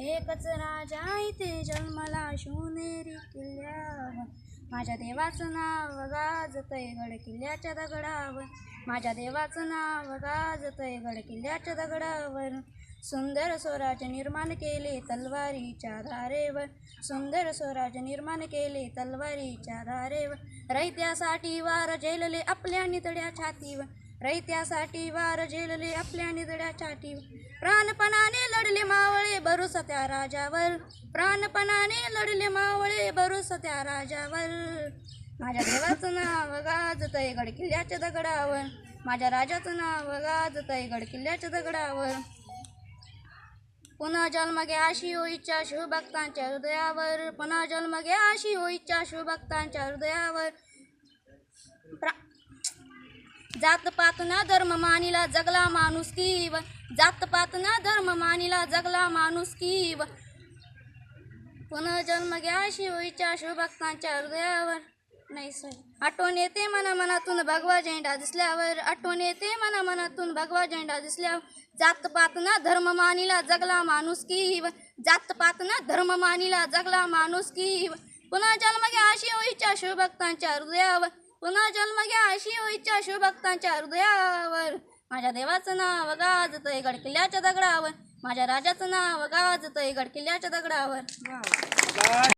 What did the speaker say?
एकच राजा इथे जन्मला शिवनेरी किल्ल्यावर. माझ्या देवाचं नाव गाजतय गड किल्ल्याच्या दगडावर. माझ्या देवाचं नाव गाजतय गड किल्ल्याच्या दगडावर. सुंदर स्वराज निर्माण केले तलवारीच्या धारेवर सुंदर स्वराज निर्माण केले तलवारीच्या धारेवर रैत्यासाठी वार झेलले आपल्या नितड्या छातीवर. रैत्यासाठी वार झेलले आपल्या नितड्या छातीवर. प्राणपणाने लढले त्या राजावर. प्राणपणाने लढले मावळे बरुस त्या राजावर. माझ्या देवाचं नाव गाजतय गड किल्ल्याच्या दगडावर. माझ्या राजाचं नाव गाजतय गड किल्ल्याच्या दगडावर. पुन्हा जन्म घ्या अशी हो इच्छा शिवभक्तांच्या हृदयावर. पुन्हा जन्म घ्या अशी हो इच्छा शिवभक्तांच्या हृदयावर. प्रा जात पात ना धर्म मानिला जगला माणूस कीव. जात पात ना धर्म मानिला जगला माणूस कीव. पुनर्जन्म जन्म घ्या शिवईच्या शिवभक्तांच्या हृदयावर. नाही सर. आठवण येते मना मनातून भगवा झेंडा दिसल्यावर. आठवण येते मना मनातून भगवा झेंडा दिसल्यावर. जात पात ना धर्म मानिला जगला माणूस कीव. जात पात ना धर्म मानिला जगला माणूस कीव. पुन्हा जन्म घ्या अशी होईच्या शिवभक्तांच्या हृदयावर. पुन्हा जन्म घ्या अशी इच्छा शिवभक्तांच्या हृदयावर. माझ्या देवाचं नाव गाजतय गडकिल्ल्याच्या दगडावर. माझ्या राजाचं नाव गाजतय गडकिल्ल्याच्या दगडावर.